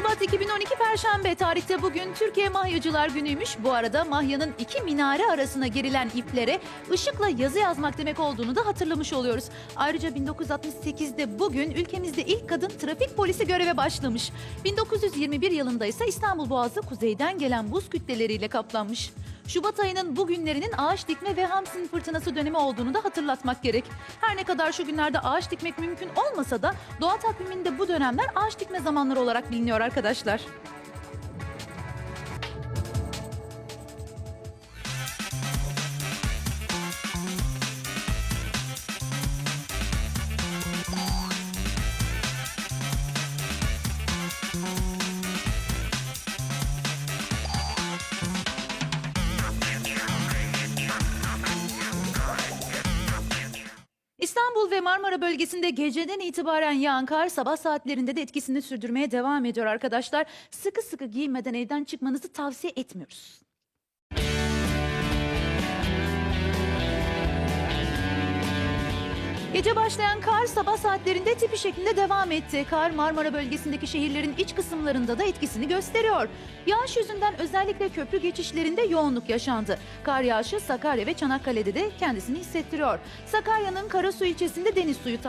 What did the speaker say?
Şubat 2012 Perşembe tarihte bugün Türkiye Mahyacılar Günü'ymüş. Bu arada Mahya'nın iki minare arasına gerilen iplere ışıkla yazı yazmak demek olduğunu da hatırlamış oluyoruz. Ayrıca 1968'de bugün ülkemizde ilk kadın trafik polisi göreve başlamış. 1921 yılında ise İstanbul Boğazı kuzeyden gelen buz kütleleriyle kaplanmış. Şubat ayının bu günlerinin ağaç dikme ve Hamsin fırtınası dönemi olduğunu da hatırlatmak gerek. Her ne kadar şu günlerde ağaç dikmek mümkün olmasa da doğa takviminde bu dönemler ağaç dikme zamanları olarak biliniyor arkadaşlar. İstanbul ve Marmara bölgesinde geceden itibaren yağan kar sabah saatlerinde de etkisini sürdürmeye devam ediyor arkadaşlar. Sıkı sıkı giyinmeden evden çıkmanızı tavsiye etmiyoruz. Gece başlayan kar sabah saatlerinde tipi şeklinde devam etti. Kar Marmara bölgesindeki şehirlerin iç kısımlarında da etkisini gösteriyor. Yağış yüzünden özellikle köprü geçişlerinde yoğunluk yaşandı. Kar yağışı Sakarya ve Çanakkale'de de kendisini hissettiriyor. Sakarya'nın Karasu ilçesinde deniz suyu